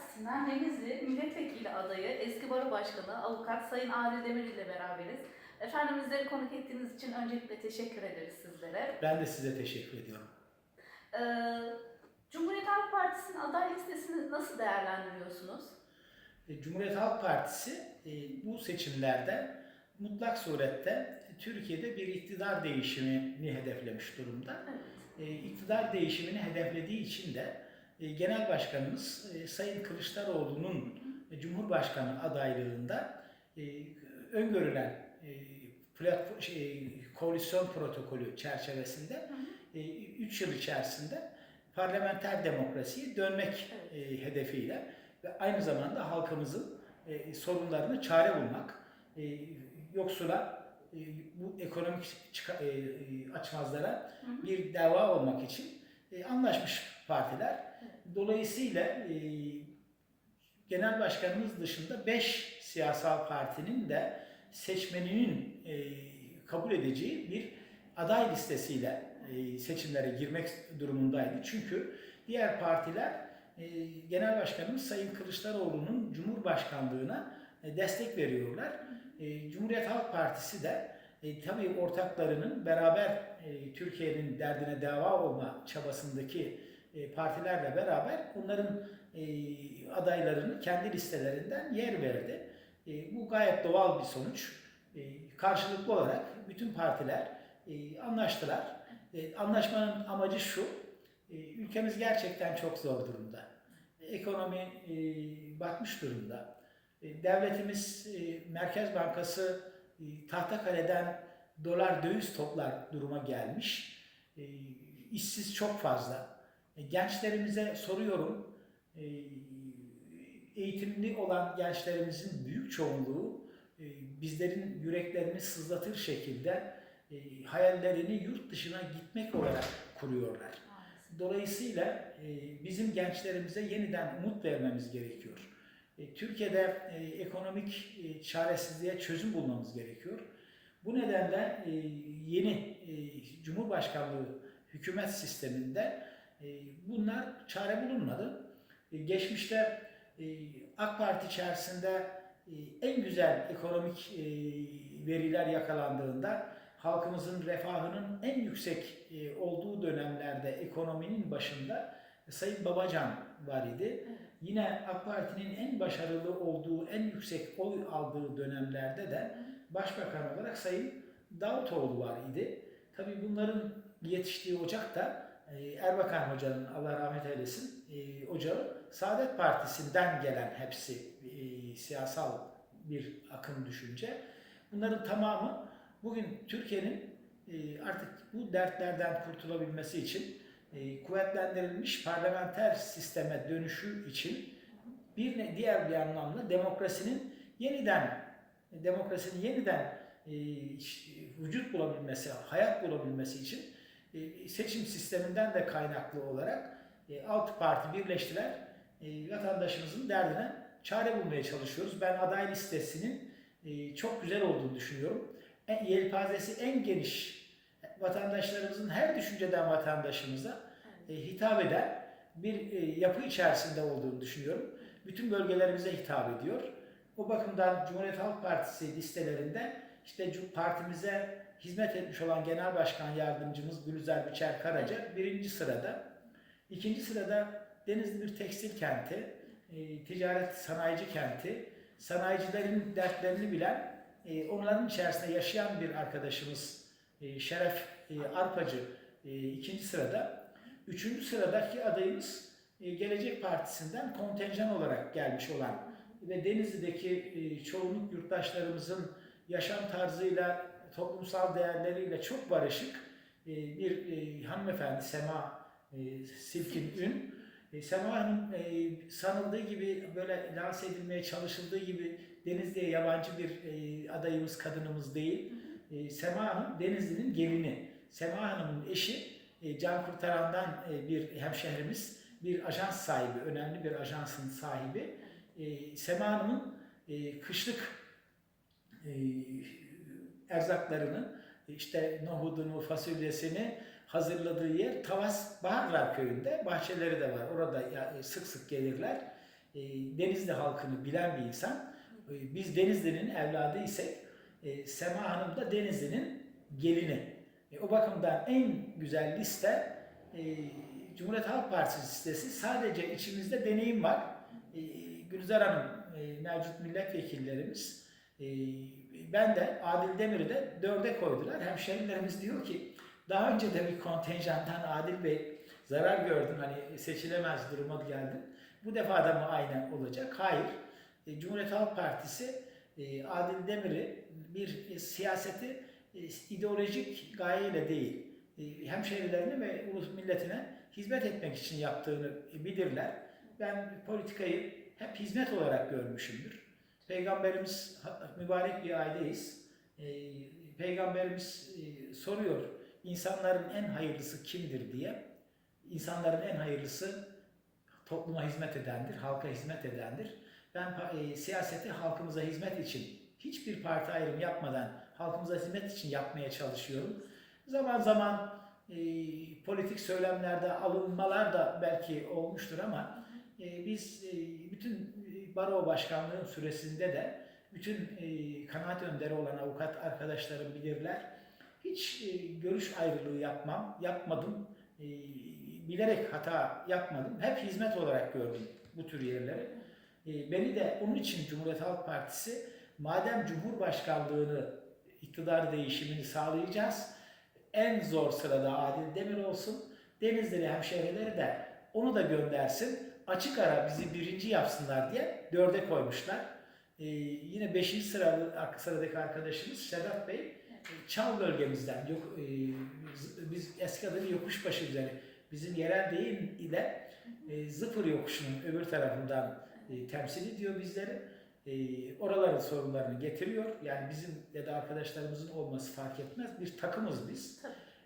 Partisi'nden Denizli Milletvekili adayı, eski baro başkanı, avukat Sayın Adil Demir ile beraberiz. Efendim bizleri konuk ettiğiniz için öncelikle teşekkür ederiz sizlere. Ben de size teşekkür ediyorum. Ee, Cumhuriyet Halk Partisi'nin aday listesini nasıl değerlendiriyorsunuz? E, Cumhuriyet Halk Partisi e, bu seçimlerde mutlak surette Türkiye'de bir iktidar değişimini hedeflemiş durumda. Evet. E, İktidar değişimini hedeflediği için de Genel Başkanımız e, Sayın Kılıçdaroğlu'nun Cumhurbaşkanı adaylığında e, öngörülen e, platform, şey, koalisyon protokolü çerçevesinde 3 yıl içerisinde parlamenter demokrasiye dönmek Evet. e, hedefiyle ve aynı zamanda halkımızın e, sorunlarını çare bulmak, e, yoksula e, bu ekonomik e, e, açmazlara bir deva olmak için e, anlaşmış partiler. Dolayısıyla e, genel başkanımız dışında 5 siyasal partinin de seçmeninin e, kabul edeceği bir aday listesiyle e, seçimlere girmek durumundaydı. Çünkü diğer partiler e, genel başkanımız Sayın Kılıçdaroğlu'nun cumhurbaşkanlığına e, destek veriyorlar. E, Cumhuriyet Halk Partisi de e, tabii ortaklarının beraber e, Türkiye'nin derdine deva olma çabasındaki partilerle beraber onların e, adaylarını kendi listelerinden yer verdi. E, bu gayet doğal bir sonuç. E, karşılıklı olarak bütün partiler e, anlaştılar. E, anlaşmanın amacı şu, e, ülkemiz gerçekten çok zor durumda. Ekonomi e, batmış durumda. E, devletimiz, e, Merkez Bankası e, Tahtakale'den dolar döviz toplar duruma gelmiş. E, işsiz çok fazla. E, gençlerimize soruyorum, e, eğitimli olan gençlerimizin büyük çoğunluğu e, bizlerin yüreklerini sızlatır şekilde hayallerini yurt dışına gitmek olarak kuruyorlar. Dolayısıyla bizim gençlerimize yeniden umut vermemiz gerekiyor. Türkiye'de ekonomik çaresizliğe çözüm bulmamız gerekiyor. Bu nedenle yeni Cumhurbaşkanlığı hükümet sisteminde bunlar çare bulunmadı. E, Geçmişte e, AK Parti içerisinde e, en güzel ekonomik e, veriler yakalandığında halkımızın refahının en yüksek e, olduğu dönemlerde ekonominin başında Sayın Babacan var idi. Yine AK Parti'nin en başarılı olduğu, en yüksek oy aldığı dönemlerde de Başbakan olarak Sayın Davutoğlu var idi. Tabii bunların yetiştiği ocak da e, Erbakan Hoca'nın Allah rahmet eylesin e, ocağı Saadet Partisi'nden gelen hepsi e, siyasal bir akım düşünce. Bunların tamamı bugün Türkiye'nin e, artık bu dertlerden kurtulabilmesi için kuvvetlendirilmiş parlamenter sisteme dönüşü için bir diğer bir anlamda demokrasinin yeniden demokrasinin yeniden vücut bulabilmesi, hayat bulabilmesi için seçim sisteminden de kaynaklı olarak e, altı parti birleştiler. E, vatandaşımızın derdine çare bulmaya çalışıyoruz. Ben aday listesinin e, çok güzel olduğunu düşünüyorum. Yelpazesi en geniş vatandaşlarımızın her düşünceden vatandaşımıza e, hitap eden bir e, yapı içerisinde olduğunu düşünüyorum. Bütün bölgelerimize hitap ediyor. O bakımdan Cumhuriyet Halk Partisi listelerinde işte partimize hizmet etmiş olan Genel Başkan Yardımcımız Gülüzer Biçer Karaca birinci sırada. İkinci sırada Denizli bir tekstil kenti, e, ticaret sanayici kenti, sanayicilerin dertlerini bilen, e, onların içerisinde yaşayan bir arkadaşımız e, Şeref e, Arpacı ikinci sırada. Üçüncü sıradaki adayımız Gelecek Partisi'nden kontenjan olarak gelmiş olan ve Denizli'deki çoğunluk yurttaşlarımızın yaşam tarzıyla, toplumsal değerleriyle çok barışık e, bir e, hanımefendi Sema e, Silkin Ün. Sema Hanım sanıldığı gibi böyle lanse edilmeye çalışıldığı gibi Denizli'ye yabancı bir adayımız, kadınımız değil. Sema Hanım Denizli'nin gelini. Sema Hanım'ın eşi Can Kurtaran'dan bir hemşehrimiz, bir ajans sahibi, önemli bir ajansın sahibi. Sema Hanım'ın kışlık erzaklarını, işte nohudunu, fasulyesini hazırladığı yer Tavas Baharlar Köyü'nde. Bahçeleri de var. Orada ya- sık sık gelirler. e, Denizli halkını bilen bir insan. E, biz Denizli'nin evladı isek e, Sema Hanım da Denizli'nin gelini. E, o bakımdan en güzel liste e, Cumhuriyet Halk Partisi listesi. Sadece içimizde deneyim var. E, Gülzar Hanım, e, mevcut milletvekillerimiz, e, ben de Adil Demir'i de dörde koydular. Hemşehrilerimiz diyor ki daha önce de bir kontenjandan Adil Bey zarar gördün hani seçilemez duruma geldin. Bu defa da mı aynen olacak? Hayır. E, Cumhuriyet Halk Partisi e, Adil Demir'i bir e, siyaseti ideolojik gayeyle değil, e, hemşehrilerine ve ulus milletine hizmet etmek için yaptığını bilirler. Ben politikayı hep hizmet olarak görmüşümdür. Peygamberimiz mübarek bir aileyiz. E, Peygamberimiz e, soruyor insanların en hayırlısı kimdir diye. İnsanların en hayırlısı topluma hizmet edendir, halka hizmet edendir. Ben e, siyaseti halkımıza hizmet için hiçbir parti ayrımı yapmadan halkımıza hizmet için yapmaya çalışıyorum. Zaman zaman e, politik söylemlerde alınmalar da belki olmuştur ama e, biz e, bütün baro başkanlığım süresinde de bütün e, kanaat önderi olan avukat arkadaşlarım bilirler. Hiç e, görüş ayrılığı yapmam, yapmadım. E, bilerek hata yapmadım. Hep hizmet olarak gördüm bu tür yerleri. E, beni de onun için Cumhuriyet Halk Partisi madem Cumhurbaşkanlığını iktidar değişimini sağlayacağız. En zor sırada Adil Demir olsun. Denizli hemşehrileri de onu da göndersin. Açık ara bizi birinci yapsınlar diye dörde koymuşlar. Ee, yine beşinci sıralı, sıradaki arkadaşımız Sedat Bey Çal bölgemizden. Yok, e, biz eski adını Yokuşbaşı üzeri. Bizim yerel deyim ile e, Zıpır Yokuşu'nun öbür tarafından e, temsil ediyor bizleri. E, oraların sorunlarını getiriyor. Yani bizim ya da arkadaşlarımızın olması fark etmez. Bir takımız biz.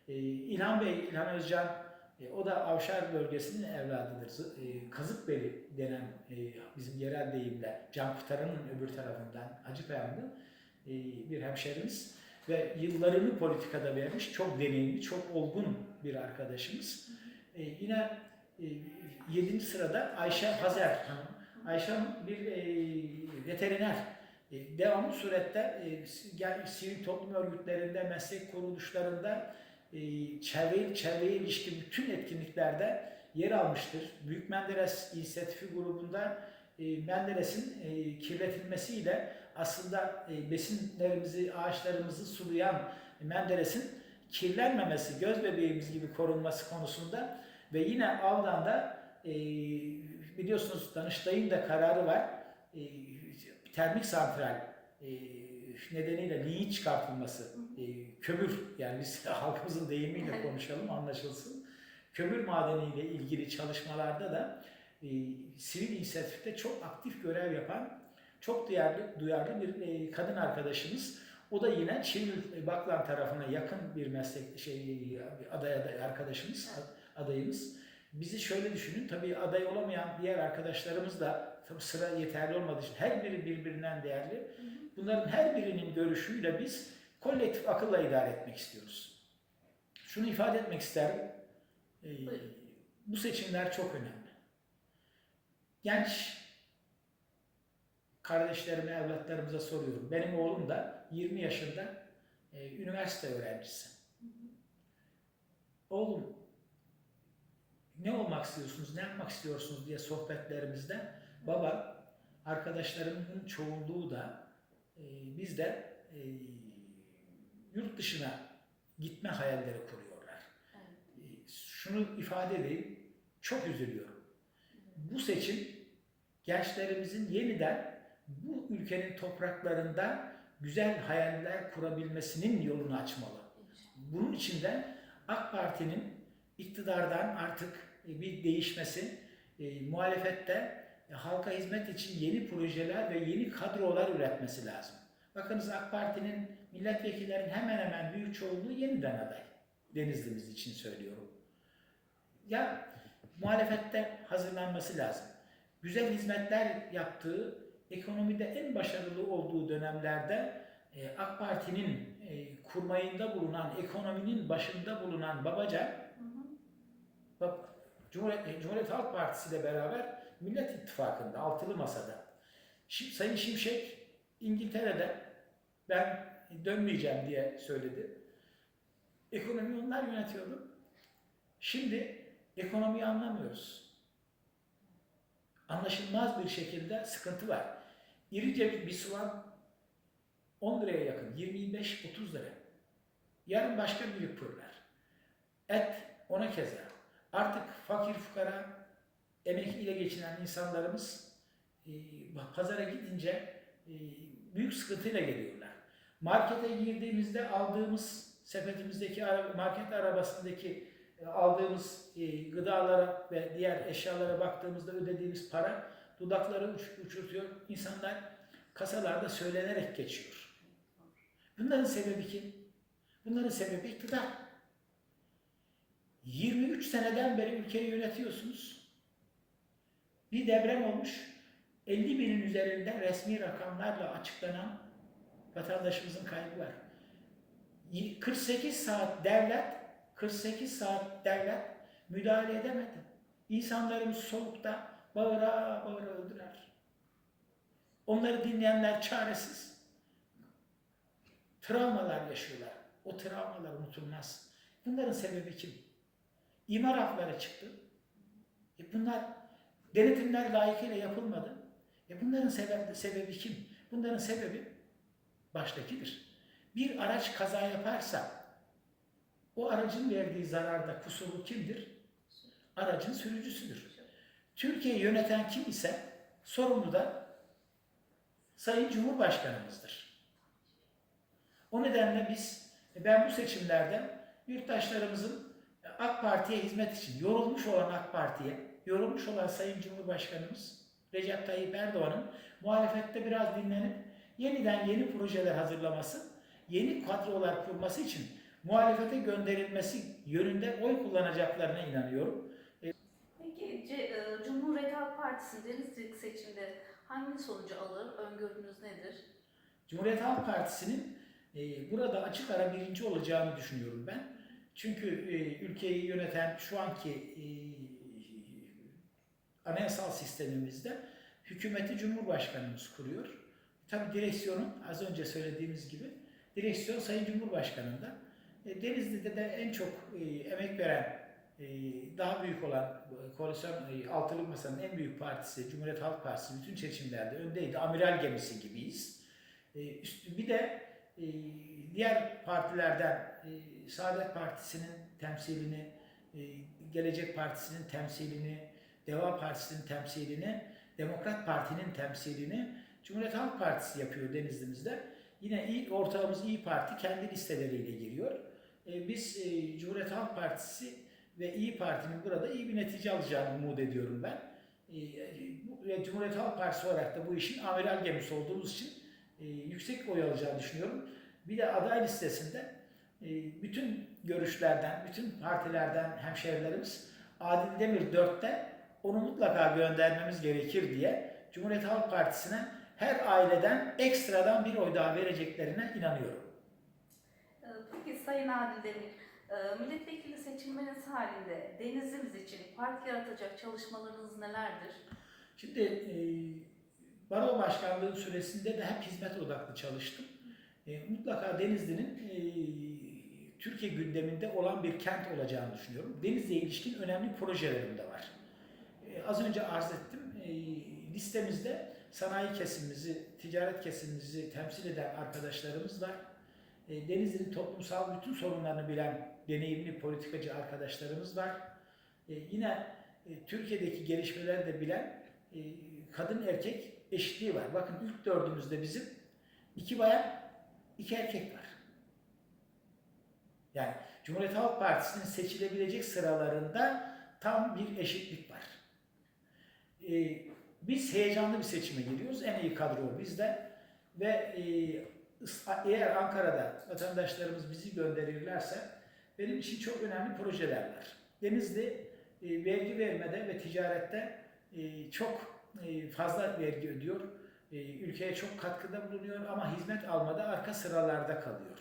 E, İlhan Bey, İlhan Özcan e, o da Avşar bölgesinin evladıdır. E, Kazıkbeli denen e, bizim yerel deyimle Can Kurtaran'ın öbür tarafından Hacıpeyam'da e, bir hemşerimiz ve yıllarını politikada vermiş çok deneyimli, çok olgun bir arkadaşımız. E, yine e, 7. sırada Ayşe Hazer Hanım. Ayşe bir e, veteriner. E, devamlı surette e, sivil toplum örgütlerinde, meslek kuruluşlarında e, çevreye, ilişkin bütün etkinliklerde yer almıştır. Büyük Menderes İnisiyatifi grubunda e, Menderes'in e, kirletilmesiyle aslında e, besinlerimizi, ağaçlarımızı sulayan Menderes'in kirlenmemesi, göz bebeğimiz gibi korunması konusunda ve yine Avdan'da e, biliyorsunuz Danıştay'ın da kararı var. Termik santral nedeniyle liğit çıkartılması, e, kömür yani biz halkımızın deyimiyle konuşalım anlaşılsın. Kömür madeniyle ilgili çalışmalarda da e, sivil inisiyatifte çok aktif görev yapan çok duyarlı, duyarlı bir e, kadın arkadaşımız. O da yine Çivil Baklan tarafına yakın bir meslek şey aday, aday arkadaşımız, adayımız. Bizi şöyle düşünün, tabii aday olamayan diğer arkadaşlarımız da tabii sıra yeterli olmadığı için her biri birbirinden değerli. Bunların her birinin görüşüyle biz kolektif akılla idare etmek istiyoruz. Şunu ifade etmek isterim. Ee, bu seçimler çok önemli. Genç kardeşlerime, evlatlarımıza soruyorum. Benim oğlum da 20 yaşında e, üniversite öğrencisi. Oğlum ne olmak istiyorsunuz, ne yapmak istiyorsunuz diye sohbetlerimizde baba arkadaşlarımın çoğunluğu da e, biz de e, yurt dışına gitme hayalleri kuruyorlar. E, şunu ifade edeyim, çok üzülüyorum. Bu seçim gençlerimizin yeniden bu ülkenin topraklarında güzel hayaller kurabilmesinin yolunu açmalı. Bunun için de AK Parti'nin iktidardan artık bir değişmesi, e, muhalefette e, halka hizmet için yeni projeler ve yeni kadrolar üretmesi lazım. Bakınız AK Parti'nin milletvekillerin hemen hemen büyük çoğunluğu yeniden aday. Denizli'miz için söylüyorum. Ya muhalefette hazırlanması lazım. Güzel hizmetler yaptığı, ekonomide en başarılı olduğu dönemlerde e, AK Parti'nin e, kurmayında bulunan, ekonominin başında bulunan Babacan, bak, Cumhuriyet, Cumhuriyet Halk Partisi ile beraber Millet İttifakı'nda, altılı masada. Şim, Sayın Şimşek İngiltere'de ben dönmeyeceğim diye söyledi. Ekonomiyi onlar yönetiyordu. Şimdi ekonomiyi anlamıyoruz. Anlaşılmaz bir şekilde sıkıntı var. İrice bir, bir soğan 10 liraya yakın, 25-30 lira. Yarın başka bir fırlar. Et ona keza. Artık fakir fukara, emekliyle geçinen insanlarımız e, pazara gidince e, büyük sıkıntıyla geliyorlar. Markete girdiğimizde aldığımız sepetimizdeki market arabasındaki e, aldığımız e, gıdalara ve diğer eşyalara baktığımızda ödediğimiz para dudakları uç- uçurtuyor. İnsanlar kasalarda söylenerek geçiyor. Bunların sebebi kim? Bunların sebebi iktidar. 23 seneden beri ülkeyi yönetiyorsunuz. Bir deprem olmuş. 50 binin üzerinde resmi rakamlarla açıklanan vatandaşımızın kaybı var. Y- 48 saat devlet, 48 saat devlet müdahale edemedi. İnsanlarımız soğukta bağıra bağıra öldüler. Onları dinleyenler çaresiz. Travmalar yaşıyorlar. O travmalar unutulmaz. Bunların sebebi kim? İmar hafları çıktı. E bunlar denetimler layıkıyla yapılmadı. E bunların sebebi, sebebi kim? Bunların sebebi baştakidir. Bir araç kaza yaparsa o aracın verdiği zararda kusurlu kimdir? Aracın sürücüsüdür. Türkiye'yi yöneten kim ise sorumlu da Sayın Cumhurbaşkanımızdır. O nedenle biz, ben bu seçimlerde yurttaşlarımızın AK Parti'ye hizmet için yorulmuş olan AK Parti'ye, yorulmuş olan Sayın Cumhurbaşkanımız Recep Tayyip Erdoğan'ın muhalefette biraz dinlenip yeniden yeni projeler hazırlaması, yeni kadrolar kurması için muhalefete gönderilmesi yönünde oy kullanacaklarına inanıyorum. Peki C- e, Cumhuriyet Halk Partisi Denizli'deki seçimde hangi sonucu alır? Öngörünüz nedir? Cumhuriyet Halk Partisi'nin e, burada açık ara birinci olacağını düşünüyorum ben. Çünkü e, ülkeyi yöneten şu anki e, anayasal sistemimizde hükümeti Cumhurbaşkanımız kuruyor. Tabi direksiyonun az önce söylediğimiz gibi direksiyon Sayın Cumhurbaşkanı'nda. E, Denizli'de de en çok e, emek veren, e, daha büyük olan koalisyon e, masanın en büyük partisi Cumhuriyet Halk Partisi bütün seçimlerde öndeydi. Amiral gemisi gibiyiz. E, üst- bir de diğer partilerden e, Saadet Partisi'nin temsilini, Gelecek Partisi'nin temsilini, Deva Partisi'nin temsilini, Demokrat Parti'nin temsilini Cumhuriyet Halk Partisi yapıyor Denizli'mizde. Yine İyi, ortağımız İyi Parti kendi listeleriyle giriyor. E, biz e, Cumhuriyet Halk Partisi ve İyi Parti'nin burada iyi bir netice alacağını umut ediyorum ben. E, ve Cumhuriyet Halk Partisi olarak da bu işin amiral gemisi olduğumuz için e, yüksek oy alacağını düşünüyorum. Bir de aday listesinde e, bütün görüşlerden, bütün partilerden hemşehrilerimiz Adil Demir 4'te onu mutlaka göndermemiz gerekir diye Cumhuriyet Halk Partisi'ne her aileden ekstradan bir oy daha vereceklerine inanıyorum. E, Peki Sayın Adil Demir, e, milletvekili seçilmeniz halinde Denizli'miz için park yaratacak çalışmalarınız nelerdir? Şimdi e, baro başkanlığı süresinde de hep hizmet odaklı çalıştım. E, mutlaka Denizli'nin e, Türkiye gündeminde olan bir kent olacağını düşünüyorum. Denizli'ye ilişkin önemli projelerim de var. E, az önce arz ettim. E, listemizde sanayi kesimimizi, ticaret kesimimizi temsil eden arkadaşlarımız var. E, Denizli'nin toplumsal bütün sorunlarını bilen deneyimli politikacı arkadaşlarımız var. Yine Türkiye'deki gelişmeleri de bilen kadın erkek eşitliği var. Bakın ilk dördümüzde bizim iki bayan, iki erkek var. Yani Cumhuriyet Halk Partisi'nin seçilebilecek sıralarında tam bir eşitlik var. E, biz heyecanlı bir seçime giriyoruz. En iyi kadro bizde. Ve e, eğer Ankara'da vatandaşlarımız bizi gönderirlerse benim için çok önemli projeler var. Denizli e, vergi vermede ve ticarette e, çok e, fazla vergi ödüyor. E, ülkeye çok katkıda bulunuyor ama hizmet almada arka sıralarda kalıyor.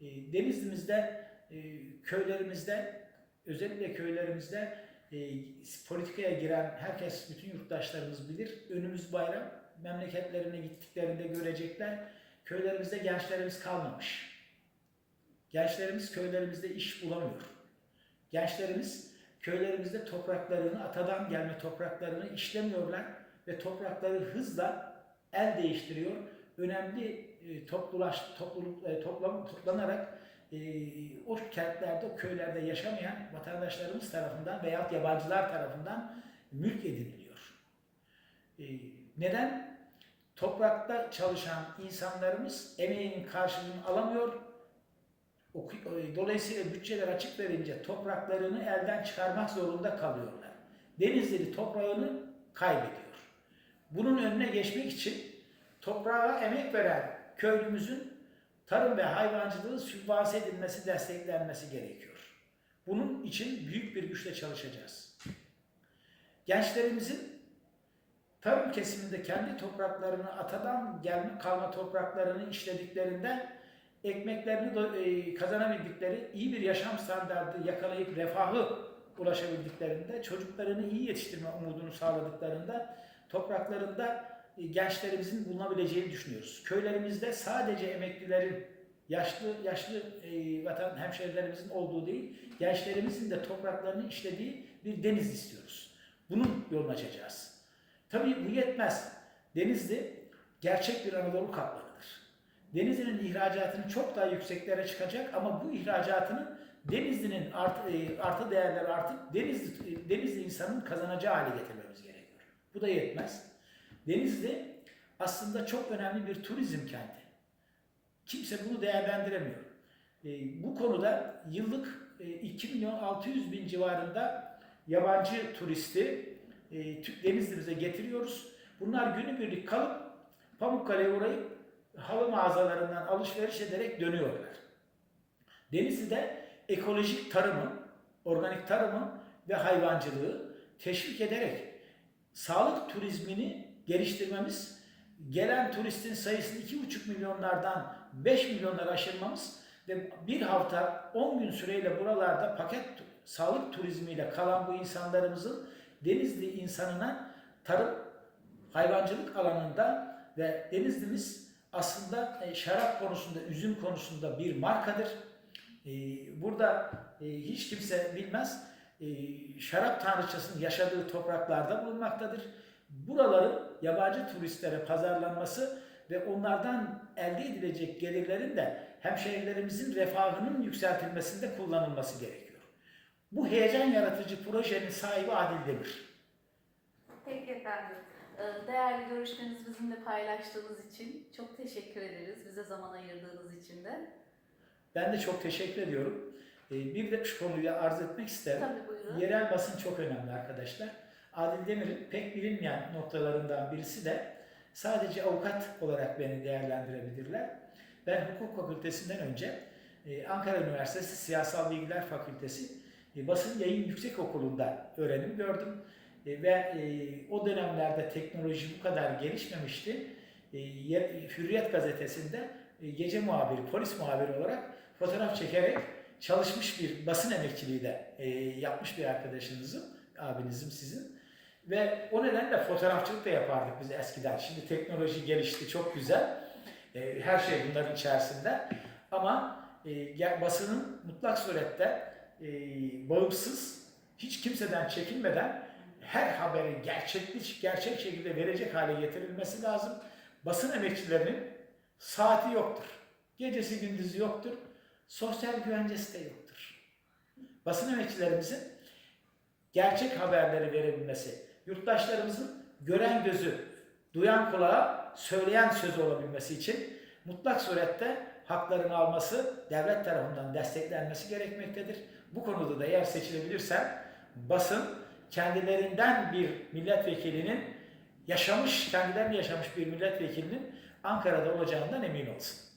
E, Denizli'mizde, e, köylerimizde, özellikle köylerimizde e, politikaya giren herkes, bütün yurttaşlarımız bilir. Önümüz bayram. Memleketlerine gittiklerinde görecekler. Köylerimizde gençlerimiz kalmamış. Gençlerimiz köylerimizde iş bulamıyor. Gençlerimiz köylerimizde topraklarını, atadan gelme topraklarını işlemiyorlar ve toprakları hızla el değiştiriyor. Önemli e, toplulaş, topluluk, e, toplam, toplanarak e, o kentlerde, o köylerde yaşamayan vatandaşlarımız tarafından veya yabancılar tarafından mülk ediniliyor. E, neden? Toprakta çalışan insanlarımız emeğinin karşılığını alamıyor. E, Dolayısıyla bütçeler açık verince topraklarını elden çıkarmak zorunda kalıyorlar. Denizli toprağını kaybediyor. Bunun önüne geçmek için toprağa emek veren köylümüzün tarım ve hayvancılığı sübvanse edilmesi, desteklenmesi gerekiyor. Bunun için büyük bir güçle çalışacağız. Gençlerimizin tarım kesiminde kendi topraklarını atadan gelme kalma topraklarını işlediklerinde ekmeklerini e, kazanabildikleri iyi bir yaşam standartı yakalayıp refahı ulaşabildiklerinde çocuklarını iyi yetiştirme umudunu sağladıklarında topraklarında gençlerimizin bulunabileceğini düşünüyoruz. Köylerimizde sadece emeklilerin yaşlı yaşlı e, vatan hemşehrilerimizin olduğu değil, gençlerimizin de topraklarını işlediği bir deniz istiyoruz. Bunun yolunu açacağız. Tabii bu yetmez. Denizli gerçek bir Anadolu kaplanıdır. Denizli'nin ihracatını çok daha yükseklere çıkacak ama bu ihracatının Denizli'nin artı, e, artı değerleri artıp Denizli, e, Denizli insanın kazanacağı hale getirmemiz gerekiyor. Bu da yetmez. Denizli aslında çok önemli bir turizm kenti. Kimse bunu değerlendiremiyor. E, bu konuda yıllık e, 2 milyon 600 bin civarında yabancı turisti e, Denizli'mize getiriyoruz. Bunlar günübirlik kalıp Pamukkale'ye uğrayıp halı mağazalarından alışveriş ederek dönüyorlar. Denizli'de ekolojik tarımı, organik tarımı ve hayvancılığı teşvik ederek sağlık turizmini geliştirmemiz, gelen turistin sayısını 2,5 milyonlardan 5 milyonlara aşırmamız ve bir hafta 10 gün süreyle buralarda paket sağlık turizmiyle kalan bu insanlarımızın Denizli insanına tarım, hayvancılık alanında ve Denizli'miz aslında e, şarap konusunda, üzüm konusunda bir markadır. E, Burada e, hiç kimse bilmez. Şarap tanrıçasının yaşadığı topraklarda bulunmaktadır. Buraların yabancı turistlere pazarlanması ve onlardan elde edilecek gelirlerin de hemşehrilerimizin refahının yükseltilmesinde kullanılması gerekiyor. Bu heyecan yaratıcı projenin sahibi Adil Demir. Peki efendim. Ee, Değerli görüşlerinizi bizimle paylaştığınız için çok teşekkür ederiz. Bize zaman ayırdığınız için de. Ben de çok teşekkür ediyorum. E, Bir de şu konuyu arz etmek isterim. Tabii buyurun. Yerel basın çok önemli arkadaşlar. Adil Demir'in pek bilinmeyen noktalarından birisi de sadece avukat olarak beni değerlendirebilirler. Ben hukuk fakültesinden önce e, Ankara Üniversitesi Siyasal Bilgiler Fakültesi e, Basın Yayın Yüksek Okulu'nda öğrenim gördüm. E, Ve o dönemlerde teknoloji bu kadar gelişmemişti. Ye- Hürriyet gazetesinde gece muhabiri, polis muhabiri olarak fotoğraf çekerek çalışmış bir basın emekçiliği de yapmış bir arkadaşınızım, abinizim sizin. Ve o nedenle fotoğrafçılık da yapardık biz eskiden. Şimdi teknoloji gelişti, çok güzel. E, her şey bunların içerisinde. Ama e, basının mutlak surette e, bağımsız, hiç kimseden çekinmeden her haberi gerçekli, gerçek şekilde verecek hale getirilmesi lazım. Basın emekçilerinin saati yoktur. Gecesi gündüzü yoktur. Sosyal güvencesi de yoktur. Basın emekçilerimizin gerçek haberleri verebilmesi, yurttaşlarımızın gören gözü, duyan kulağa, söyleyen sözü olabilmesi için mutlak surette haklarını alması devlet tarafından desteklenmesi gerekmektedir. Bu konuda da eğer seçilebilirsem basın kendilerinden bir milletvekilinin yaşamış, kendilerini yaşamış bir milletvekilinin Ankara'da olacağından emin olsun.